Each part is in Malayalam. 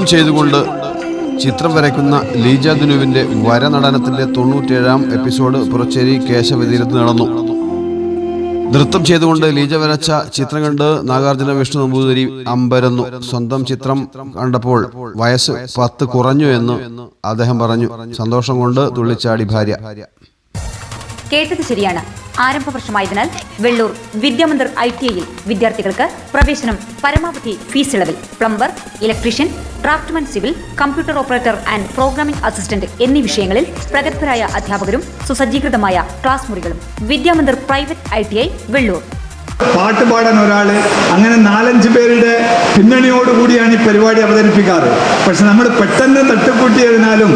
നൃത്തം ചെയ്തുകൊണ്ട് ചിത്രം വരയ്ക്കുന്ന ലീജ ദുനുവിന്റെ വര നടനത്തിന്റെ തൊണ്ണൂറ്റേഴാം എപ്പിസോഡ് പുറച്ചേരി കേശവതീരത്ത് നടന്നു. നൃത്തം ചെയ്തുകൊണ്ട് ലീജ വരച്ച ചിത്രം കണ്ട് നാഗാർജുന വിഷ്ണു നമ്പൂതിരി അമ്പരന്നു. സ്വന്തം ചിത്രം കണ്ടപ്പോൾ വയസ്സ് പത്ത് കുറഞ്ഞു എന്ന് അദ്ദേഹം പറഞ്ഞു. സന്തോഷം കൊണ്ട് തുള്ളിച്ചാടി ഭാര്യ. കേട്ടത് ശരിയാണ്. ആരംഭ വർഷമായതിനാൽ വെള്ളൂർ വിദ്യാമന്ദിർ ഐ ടി ഐയിൽ വിദ്യാർത്ഥികൾക്ക് പ്രവേശനം പരമാവധി fees ഇളവിൽ plumber electrician draftsman civil computer operator and programming assistant എന്നീ വിഷയങ്ങളിൽ പ്രഗത്ഭരായ അധ്യാപകരും സുസജ്ജീകൃതമായ ക്ലാസ് മുറികളും Vidyamandir private I T I Vellur. പാട്ട് പാടാൻ ഒരാൾ അങ്ങനെ നാലഞ്ച് പേരുടെ പിന്നണിയോടുകൂടിയാണ് ഈ പരിപാടി അവതരിപ്പിക്കാറ്. പക്ഷെ നമ്മൾ പെട്ടെന്ന് തട്ടിക്കൂട്ടിയതിനാലും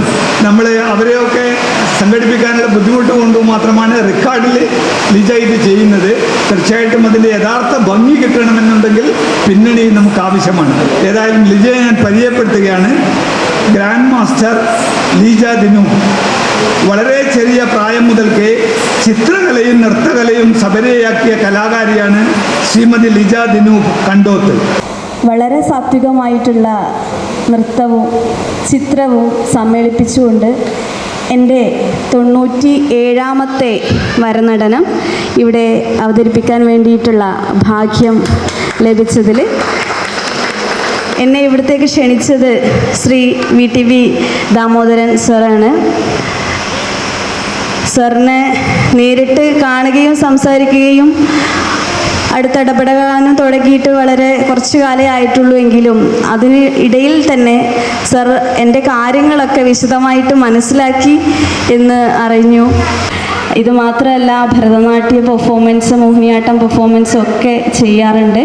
നമ്മൾ അവരെയൊക്കെ സംഘടിപ്പിക്കാനുള്ള ബുദ്ധിമുട്ട് കൊണ്ട് മാത്രമാണ് റെക്കോർഡിൽ ലിജ ഇത് ചെയ്യുന്നത്. തീർച്ചയായിട്ടും അതിന്റെ യഥാർത്ഥ ഭംഗി കിട്ടണമെന്നുണ്ടെങ്കിൽ പിന്നണി നമുക്ക് ആവശ്യമാണ്. ഏതായാലും ലിജയെ ഞാൻ പരിചയപ്പെടുത്തുകയാണ്. Grand master Lija Dinu. വളരെ ചെറിയ പ്രായം മുതൽക്കേ ചിത്രകലയും നൃത്തകലയും സബരയാക്കിയ കലാകാരിയാണ് ശ്രീമതി ലിജ ദിനു കണ്ടോത്ത്. വളരെ സാത്വികമായിട്ടുള്ള നൃത്തവും ചിത്രവും സമ്മേളിപ്പിച്ചുകൊണ്ട് എന്റെ തൊണ്ണൂറ്റി ഏഴാമത്തെ വരനടനം ഇവിടെ അവതരിപ്പിക്കാൻ വേണ്ടിയിട്ടുള്ള ഭാഗ്യം ലഭിച്ചതിൽ എന്നെ ഇവിടത്തേക്ക് ക്ഷണിച്ചത് Shri V T V Damodaran സാറാണ്. സാറിനെ നേരിട്ട് കാണുകയും സംസാരിക്കുകയും അടുത്തിടപെടാനും തുടങ്ങിയിട്ട് വളരെ കുറച്ച് കാലേ ആയിട്ടുള്ളൂ എങ്കിലും അതിന് ഇടയിൽ തന്നെ സർ എന്റെ കാര്യങ്ങളൊക്കെ വിശദമായിട്ട് മനസ്സിലാക്കി എന്ന് അറിഞ്ഞു. ഇത് മാത്രമല്ല ഭരതനാട്യ പെർഫോമൻസ് മോഹിനിയാട്ടം പെർഫോമൻസും ഒക്കെ ചെയ്യാറുണ്ട്.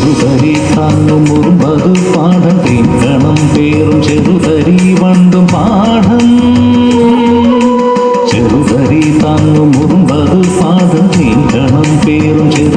ചെറുതരി താങ്ങും മുറുമ്പതു പാഠം തീക്കണം പേറും ചെറുതരി വണ്ടും പാഠം ചെറുതരി താങ്ങും മുറുമ്പതു പാഠം തീക്കണം പേറും ചെറുതരി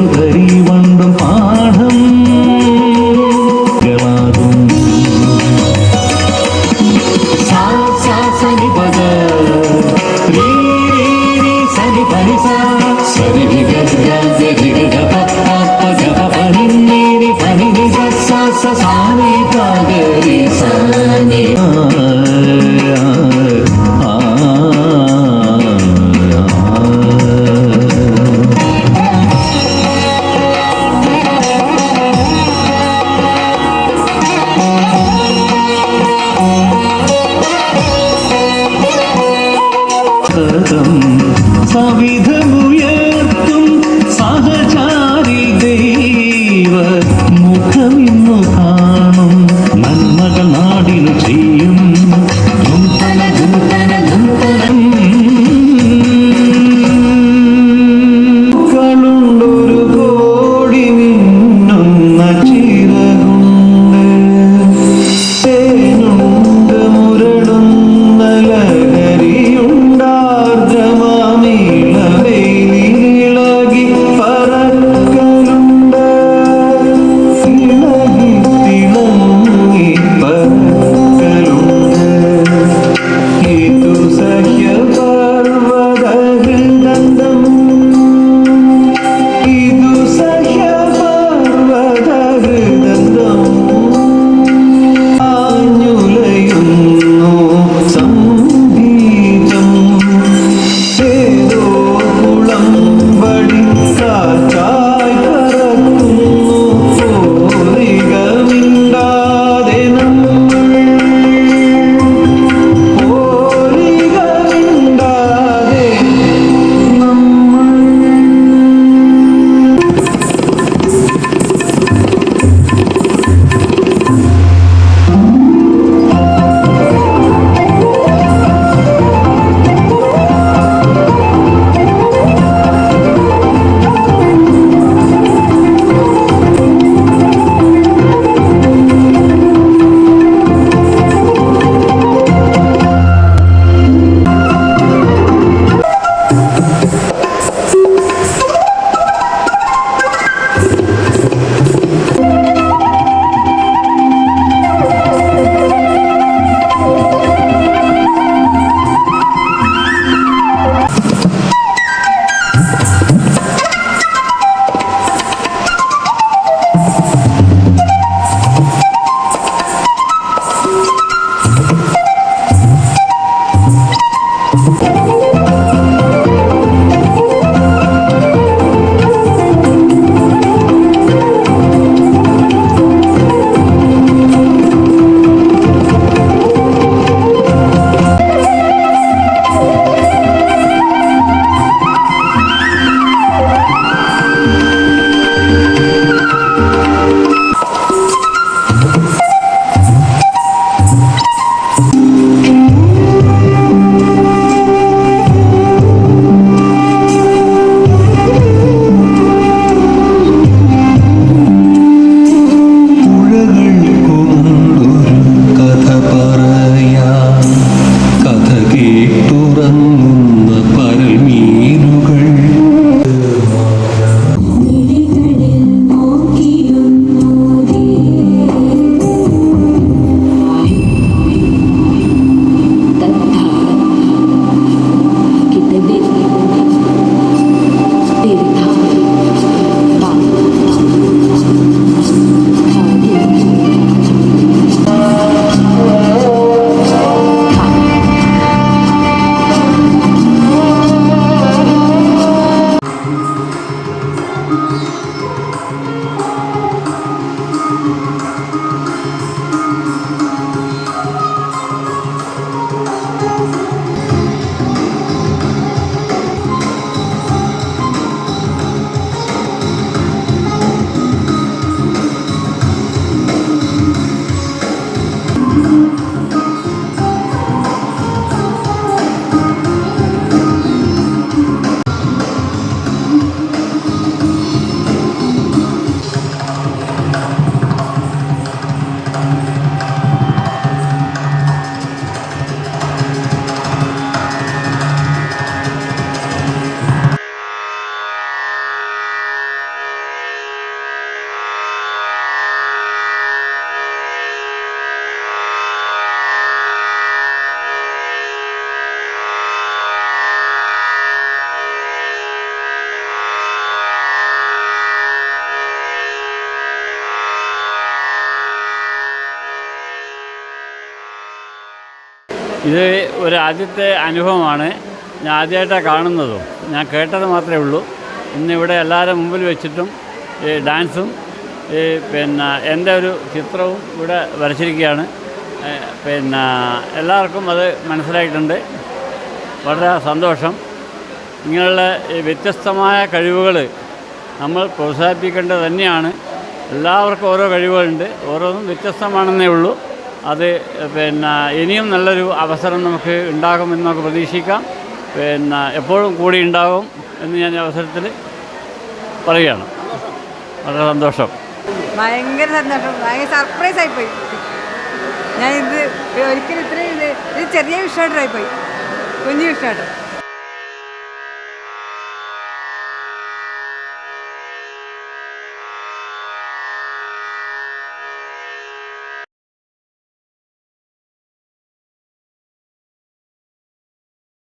ഇത് ഒരു ആദ്യത്തെ അനുഭവമാണ് ഞാൻ ആദ്യമായിട്ടാണ് കാണുന്നതും. ഞാൻ കേട്ടത് മാത്രമേ ഉള്ളൂ. ഇന്നിവിടെ എല്ലാവരും മുമ്പിൽ വെച്ചിട്ടും ഈ ഡാൻസും ഈ പിന്നെ എന്റെ ഒരു ചിത്രവും ഇവിടെ വരച്ചിരിക്കുകയാണ്. പിന്നെ എല്ലാവർക്കും അത് മനസ്സിലായിട്ടുണ്ട്. വളരെ സന്തോഷം. ഇങ്ങനെയുള്ള വ്യത്യസ്തമായ കഴിവുകൾ നമ്മൾ പ്രോത്സാഹിപ്പിക്കേണ്ടത് തന്നെയാണ്. എല്ലാവർക്കും ഓരോ കഴിവുകളുണ്ട്. ഓരോന്നും വ്യത്യസ്തമാണെന്നേ ഉള്ളൂ. അത് പിന്നെ ഇനിയും നല്ലൊരു അവസരം നമുക്ക് ഉണ്ടാകുമെന്ന് നമുക്ക് പ്രതീക്ഷിക്കാം. പിന്നെ എപ്പോഴും കൂടി ഉണ്ടാകും എന്ന് ഞാൻ അവസരത്തിൽ പറയുകയാണ്. വളരെ സന്തോഷം. ഭയങ്കര സന്തോഷം. ഭയങ്കര സർപ്രൈസ് ആയിപ്പോയി. ഞാൻ ഇത് ഒരിക്കലും ഇത്രയും ഇത് ചെറിയ വിഷയമായിട്ടായിപ്പോയി കുഞ്ഞു വിഷയമായിട്ട്